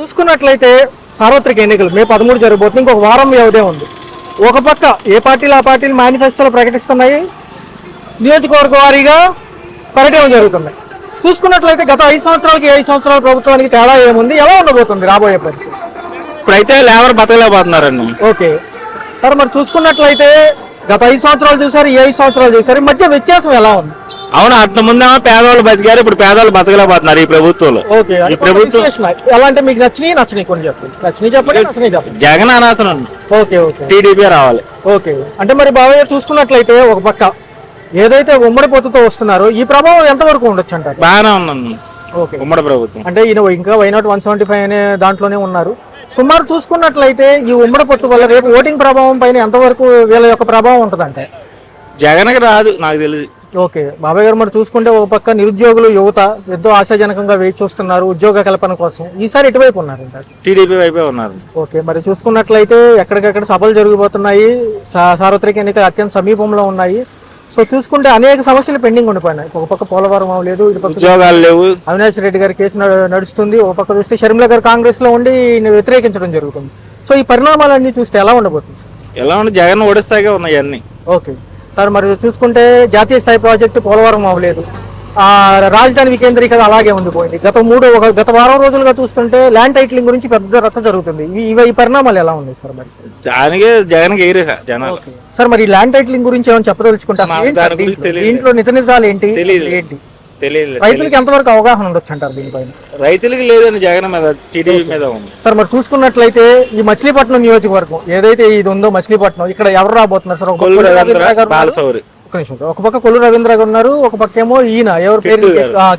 చూసుకున్నట్లయితే సార్వత్రిక ఎన్నికలు మే పదమూడు జరగబోతుంది. ఇంకొక వారం వ్యవధే ఉంది. ఒక పక్క ఏ పార్టీలు ఆ పార్టీలు మేనిఫెస్టోలు ప్రకటిస్తున్నాయి. నియోజకవర్గ వారీగా పర్యటన జరుగుతున్నాయి చూసుకున్నట్లయితే గత ఐదు సంవత్సరాలకి ఐదు సంవత్సరాల ప్రభుత్వానికి తేడా ఏముంది? ఎలా ఉండబోతుంది రాబోయే పరిస్థితి? ఇప్పుడైతే లేబర్ బతకలేకపోతున్నారండి. ఓకే. సార్ మరి చూసుకున్నట్లయితే గత ఐదు సంవత్సరాలు చూసారు ఈ ఐదు సంవత్సరాలు చూసారు మధ్య వ్యత్యాసం ఎలా ఉంది? అవును అంత ముందేమో పేదవాళ్ళు బతికారు ఇప్పుడు పేదవాళ్ళు బతకలేకపోతున్నారు ఈ ప్రభుత్వంలో. ఈ ప్రభుత్వం ఎలా అంటే మీకు నచ్చినాయి నచ్చినాయి కొన్ని చెప్పండి నచ్చినాయి చెప్పండి నచ్చినాయి చెప్పండి. జగన్ అనాథనం. Okay okay. టీడీపీ రావాలి. ఓకే. అంటే మరి బాబయ్య చూసుకున్నట్లయితే ఒక పక్క ఏదైతే ఉమ్మడి పొత్తుతో వస్తున్నారో ఈ ప్రభావం ఎంతవరకు ఉండొచ్చు అంటారు? బాగానే ఉన్నాను ఓకే. ఉమ్మడి ప్రభుత్వం. అంటే ఈయన ఇంకా వైనాట్ వన్ సెవెంటీ ఫైవ్ అనే దాంట్లోనే ఉన్నారు. సుమారు చూసుకున్నట్లయితే ఈ ఉమ్మడి పొత్తు వల్ల రేపు ఓటింగ్ ప్రభావం పైన ఎంతవరకు వీళ్ళ యొక్క ప్రభావం ఉంటుందంటే? జగన్కి రాదు నాకు తెలిసి ఓకే. బాబాయ్ గారు మరి చూసుకుంటే ఒక పక్క నిరుద్యోగులు యువత ఎంతో ఆశాజనకంగా వేచి చూస్తున్నారు ఉద్యోగ కల్పన కోసం. ఈసారి ఎటువైపు ఉన్నారు టీడీపీ వైపే ఉన్నారు. ఓకే. మరి చూసుకున్నట్లయితే ఎక్కడికక్కడ సభలు జరిగిపోతున్నాయి సార్వత్రిక ఎన్నికలు అత్యంత సమీపంలో ఉన్నాయి. సో చూసుకుంటే అనేక సమస్యలు పెండింగ్ ఉండిపోయినాయి. ఒక పక్క పోలవరం లేదు ఇటు పక్క ఉద్యోగాలు లేవు. అవినాష్ రెడ్డి గారి కేసు నడు- నడుస్తుంది. ఒక పక్క చూస్తే షర్మిల గారు కాంగ్రెస్లో ఉండి వ్యతిరేకించడం జరుగుతుంది. సో ఈ పరిణామాలన్నీ చూస్తే ఎలా ఉండబోతుంది ఎలా ఉండి జగన్ ఓడిస్తాగే ఉన్నాయి అన్ని. ఓకే. సార్ మరి చూసుకుంటే జాతీయ స్థాయి ప్రాజెక్టు పోలవరం అవ్వలేదు. ఆ, రాజధాని వికేంద్రీకరణ అలాగే ఉండిపోయింది. గత మూడు ఒక గత వారం రోజులుగా చూస్తుంటే ల్యాండ్ టైటిలింగ్ గురించి పెద్ద రచ్చ జరుగుతుంది. ఇవి ఈ పరిణామాలు ఎలా ఉన్నాయి సార్ మరి? దానికే జనాలు. సార్ మరి ల్యాండ్ టైటిలింగ్ గురించి ఏమైనా చెప్పదలుచుకుంటా మాకు ఏంటి సార్ దాని గురించి దీంట్లో? నిజ నిజాలు ఏంటి? ఏంటి? తెలియదు రైతులకు ఎంతవరకు అవగాహన ఉండొచ్చు అంటారు దీనిపైన? రైతులకి లేదండి జగన్ మీద టీడీపీ మీద ఉంది. సార్ మరి చూసుకున్నట్లయితే ఈ మచిలీపట్నం నియోజకవర్గం ఏదైతే ఇది ఉందో మచిలీపట్నం ఇక్కడ ఎవరు రాబోతున్నారు సార్? ఒక పక్క కొల్లు కొల్లు రవీంద్ర రవీంద్ర గారు ఉన్నారు. బాలసౌరి. ఒక నిమిషం సార్ ఒక పక్క కొల్లు రవీంద్ర గారు ఉన్నారు ఒక పక్క ఏమో ఈయన ఎవరు పేరు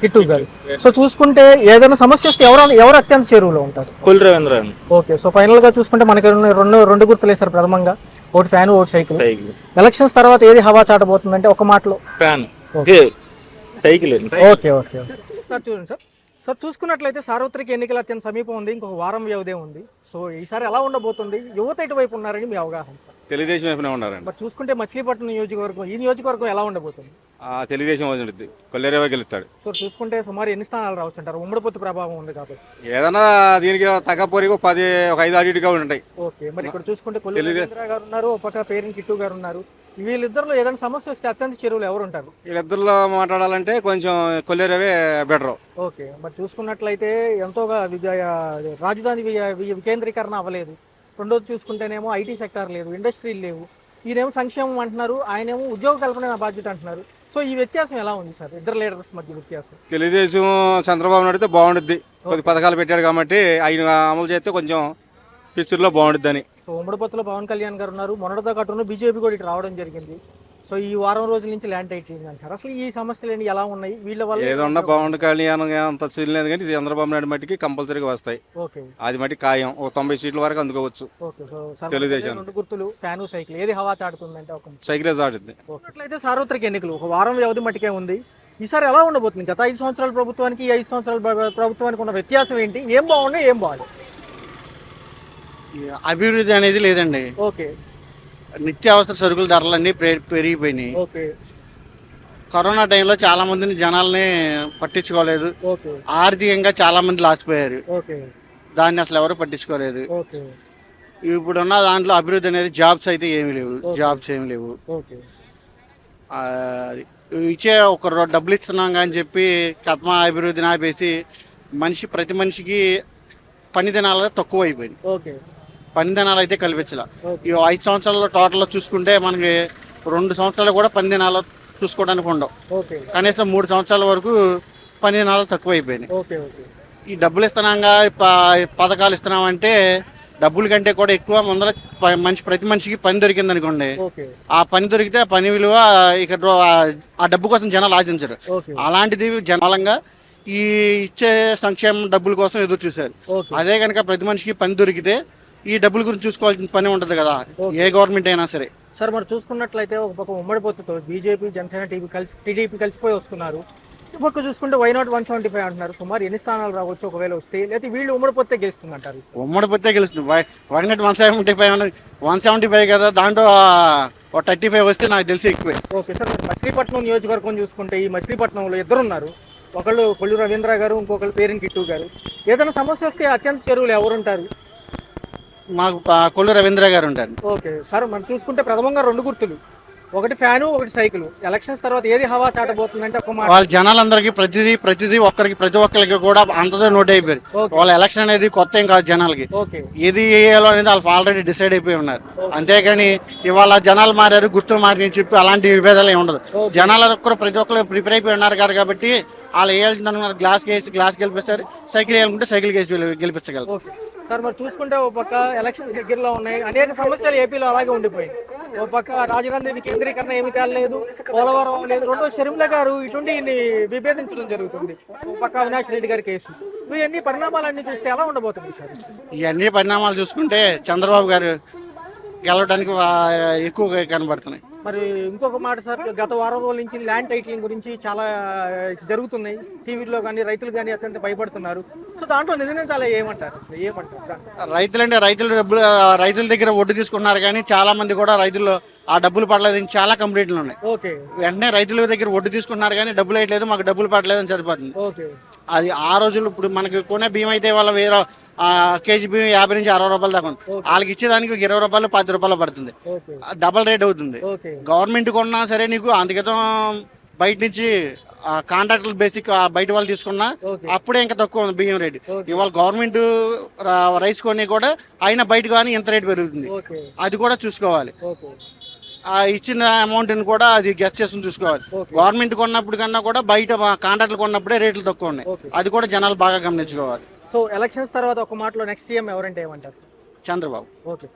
కిట్టు గారు. సో చూసుకుంటే ఏదైనా సమస్య వస్తే ఎవరు ఎవరు అత్యంత చేరువలో ఉంటారు? కొల్లు రవీంద్ర ఓకే సో ఫైనల్గా చూసుకుంటే మనకి రెండు రెండు గుర్తులు వేస్తారు ప్రథమంగా. ఒకటి ఫ్యాన్ ఒకటి సైకిల్. సైకిల్. ఎలక్షన్స్ తర్వాత ఏది హవా చాటబోతుందంటే ఒక మాటలో. Fan. Cycle okay okay. Sir చూడండి సార్. సార్ చూసుకున్నట్లయితే సార్వత్రిక ఎన్నికల అత్యంత సమీపం ఉంది. ఇంకొక వారం వ్యవధి ఉంది. సో ఈసారి ఎలా ఉండబోతుంది? యువత ఎటువైపు ఉన్నారని మీ అవగాహన సార్? తెలుగుదేశం వైపునే ఉన్నారండి. మరి చూసుకుంటే మచిలీపట్నం నియోజకవర్గం ఈ నియోజకవర్గం ఎలా ఉండబోతుంది? తెలుగుదేశం వచ్చింది కొల్లేరేవా గెలుస్తాడు. సో చూసుకుంటే సుమారు ఎన్ని స్థానాలు రావచ్చు అంటారు ఉమ్మడి పొత్తు ప్రభావం ఉంది కాబట్టి. ఏదన్నా దీనికి తగ్గపోరికి పది ఒక ఐదు అటు ఇటుగా ఉంటాయి ఓకే మరి ఇక్కడ చూసుకుంటే కొల్లు రవీంద్ర గారు ఉన్నారు ఒక పక్క పేరుని కిట్టు గారు ఉన్నారు. వీళ్ళిద్దరిలో ఏదైనా సమస్య వస్తే అత్యంత చెరువులు ఎవరు ఉంటారు వీళ్ళిద్దరిలో మాట్లాడాలంటే కొంచెం కొల్లేరేవే బెటర్ ఓకే మరి చూసుకున్నట్లయితే ఎంతోగా విద్య రాజధాని వికేంద్రీకరణ అవ్వలేదు. రెండోది చూసుకుంటేనేమో ఐటీ సెక్టార్ లేదు ఇండస్ట్రీలు లేవు. ఈయనేమో సంక్షేమం అంటున్నారు ఆయనేమో ఉద్యోగ కల్పన బాధ్యత అంటున్నారు. సో ఈ వ్యత్యాసం ఎలా ఉంది సార్? ఇద్దరు లీడర్స్ మధ్య వ్యత్యాసం. తెలుగుదేశం చంద్రబాబు నాయుడు బాగుండుద్ది. కొద్ది పథకాలు పెట్టాడు కాబట్టి ఆయన అమలు చేస్తే కొంచెం ఫ్యూచర్లో బాగుండుద్ది అని సో ఉమ్మడి పొత్తులో పవన్ కళ్యాణ్ గారు ఉన్నారు. మొన్నటితో కట్టును బీజేపీ కూడా ఇటు రావడం జరిగింది. సో ఈ వారం రోజుల నుంచి ల్యాండ్ టైటిలింగ్ అంటారు. అసలు ఈ సమస్యలు ఏంటి ఎలా ఉన్నాయి? వీళ్ళ వల్ల ఏదన్నా పవన్ కళ్యాణ్ అంత లేదు కానీ చంద్రబాబు నాయుడు మట్టికి కంపల్సరీగా వస్తాయి. ఓకే. అది మట్టి ఖాయం. ఒక తొంభై సీట్ల వరకు అందుకోవచ్చు. ఓకే. So sir Telugu. రెండు గుర్తులు ఫ్యాను సైకిల్. ఏది హవా చాటుతుందంటే ఒక సైకిల్ ఆడుద్ది అట్లయితే సార్వత్రిక ఎన్నికలు. ఒక వారం వ్యవధి మట్టుకే ఉంది. ఈసారి ఎలా ఉండబోతుంది? గత ఐదు సంవత్సరాల ప్రభుత్వానికి ఈ ఐదు సంవత్సరాల ప్ర- ప్రభుత్వానికి ఉన్న వ్యత్యాసం ఏంటి? ఏం బాగున్నాయి ఏం బాగాలి అభివృద్ధి అనేది లేదండి. ఓకే. నిత్యావసర సరుకుల ధరలన్నీ పె- పెరిగిపోయినాయి. కరోనా టైంలో చాలా మందిని జనాల్ని పట్టించుకోలేదు. ఆర్థికంగా చాలా మంది లాసిపోయారు. దాన్ని అసలు ఎవరు పట్టించుకోలేదు. ఇప్పుడున్న దాంట్లో అభివృద్ధి అనేది జాబ్స్ అయితే ఏమీ లేవు. జాబ్స్ ఏమి లేవు. ఇచ్చే ఒక డబ్బులు ఇస్తున్నాం అని చెప్పి కత్మ అభివృద్ధిని ఆపేసి మనిషి ప్రతి మనిషికి పని దినాలు తక్కువ అయిపోయింది ఓకే పని దినాలు అయితే కల్పించాల. ఈ ఐదు సంవత్సరాల్లో టోటల్లో చూసుకుంటే మనకి రెండు సంవత్సరాలు కూడా పని దినాలు చూసుకోవడానికి ఉండవు. కనీసం మూడు సంవత్సరాల వరకు పని దినాలు తక్కువ అయిపోయినాయి ఈ డబ్బులు ఇస్తున్నాగా పథకాలు ఇస్తున్నామంటే డబ్బుల కంటే కూడా ఎక్కువ ముందర మనిషి ప్రతి మనిషికి పని దొరికింది అనుకోండి ఆ పని దొరికితే ఆ పని విలువ ఇక రో- ఆ- డబ్బు కోసం జనాలు ఆశించరు. అలాంటిది జనాలంగా ఈ ఇచ్చే సంక్షేమ డబ్బుల కోసం ఎదురు చూశారు. అదే కనుక ప్రతి మనిషికి పని దొరికితే ఈ డబ్బుల గురించి చూసుకోవాల్సిన పని ఉంటుంది కదా. ఏ గవర్నమెంట్ అయినా సరే. సార్ మరి చూసుకున్నట్లయితే ఒక పక్క ఉమ్మడి పొత్తుతో బీజేపీ జనసేన టీవీ కలిసి టీడీపీ కలిసిపోయి వస్తున్నారు. పక్క చూసుకుంటే why not one seventy five అంటున్నారు. సుమారు ఎన్ని స్థానాలు రావచ్చు? ఒకవేళ వస్తే లేకపోతే వీళ్ళు ఉమ్మడి పొత్తే గెలుస్తుందంటారు ఉమ్మడి పొత్తే గెలుస్తుంది. One not one seventy five one seventy five కదా దాంట్లో ఒక థర్టీ ఫైవ్ వస్తే నాకు తెలిసి ఎక్కువే. ఓకే సార్ మచిలీపట్నం నియోజకవర్గం చూసుకుంటే ఈ మచిలీపట్నంలో ఇద్దరు ఉన్నారు ఒకళ్ళు కొల్లు రవీంద్ర గారు ఇంకొకళ్ళు పేరెంట్ కిట్టు గారు. ఏదైనా సమస్య వస్తే అత్యంత చెరువులు ఎవరు ఉంటారు మాకు కొల్లు రవీంద్ర గారు ఉంటారు ఓకే సార్ మనం చూసుకుంటే ప్రథమంగా రెండు గుర్తులు. ఒకటి ఫ్యాను ఒకటి సైకిల్. ఎలక్షన్స్ తర్వాత ఏది హవా చాటబోతుందంటే ఒక మాట. వాళ్ళ జనాలందరికీ ప్రతిదీ ప్రతిదీ ఒక్కరికి ప్రతి ఒక్కరికి కూడా అంతతో నోట్ అయిపోయారు. వాళ్ళ ఎలక్షన్ అనేది కొత్త ఏం కాదు జనాలకి. ఓకే. ఏది వేయాలో అనేది వాళ్ళు ఆల్రెడీ డిసైడ్ అయిపోయి ఉన్నారు. అంతేగాని ఇవాళ జనాలు మారారు గుర్తులు మారి అని చెప్పి అలాంటి విభేదాలు ఏమి ఉండదు. జనాలు ఒక్కరు ప్రతి ఒక్కరు ప్రిపేర్ అయిపోయి ఉన్నారు కాబట్టి వాళ్ళు వేయాల్సిన గ్లాస్ వేసి గ్లాస్ గెలిపిస్తారు. సైకిల్ వేయాలనుకుంటే సైకిల్ వేసి గెలి- గెలిపించగలరు. సార్ మరి చూసుకుంటే ఓ పక్క ఎలక్షన్స్ దగ్గరలో ఉన్నాయి. అనేక సమస్యలు ఏపీలో అలాగే ఉండిపోయాయి. ఓ పక్క రాజధాని వికేంద్రీకరణ ఏమి తేలలేదు పోలవరం లేదు రెండో షర్మిల గారు ఇటువంటి విభేదించడం జరుగుతుంది. ఓ పక్క అవినాష్ రెడ్డి గారి కేసు. ఇవన్నీ పరిణామాలన్నీ చూస్తే ఎలా ఉండబోతుంది సార్? ఇవన్నీ పరిణామాలు చూసుకుంటే చంద్రబాబు గారు గెలవడానికి ఎక్కువగా కనబడుతున్నాయి. మరి ఇంకొక మాట సార్ గత వారం రోజుల నుంచి ల్యాండ్ టైటిలింగ్ గురించి చాలా జరుగుతున్నాయి. టీవీలో కానీ రైతులు కానీ అత్యంత భయపడుతున్నారు. సో దాంట్లో నిజమే చాలా ఏమంటారు అసలు? ఏమంటారు? రైతులంటే రైతుల డబ్బులు రైతుల దగ్గర ఒడ్డు తీసుకున్నారు కానీ చాలా మంది కూడా రైతులు ఆ డబ్బులు పడలేదు చాలా కంప్లైంట్లు ఉన్నాయి. ఓకే. వెంటనే రైతుల దగ్గర ఒడ్డు తీసుకున్నారు కానీ డబ్బులు వేయట్లేదు మాకు డబ్బులు పడలేదని సరిపోతుంది. ఓకే. అది ఆ రోజులు ఇప్పుడు మనకి కొనే బియ్యం అయితే వాళ్ళ వేరే కేజీ బియ్యం యాభై నుంచి అరవై రూపాయలు దాకా ఉంది వాళ్ళకి ఇచ్చేదానికి ఒక ఇరవై రూపాయలు పది రూపాయలు పడుతుంది. డబల్ రేట్ అవుతుంది. గవర్నమెంట్ కొన్నా సరే నీకు అందుకతం బయట నుంచి కాంట్రాక్టర్ బేసిక్ బయట వాళ్ళు తీసుకున్నా. అప్పుడే ఇంకా తక్కువ ఉంది బియ్యం రేట్. ఇవాళ గవర్నమెంట్ రైస్ కొని కూడా అయినా బయట కానీ ఇంత రేట్ పెరుగుతుంది. అది కూడా చూసుకోవాలి. ఆ ఇచ్చిన అమౌంట్ని కూడా అది గెస్ట్ చేసుకుని చూసుకోవాలి. గవర్నమెంట్ కొన్నప్పుడు కన్నా కూడా బయట కాంట్రాక్ట్లు కొన్నప్పుడే రేట్లు తక్కువ ఉన్నాయి. అది కూడా జనాలు బాగా గమనించుకోవాలి. సో ఎలక్షన్స్ తర్వాత ఒక మాటలో నెక్స్ట్ సీఎం ఎవరంటే ఏమంటారు? చంద్రబాబు. ఓకే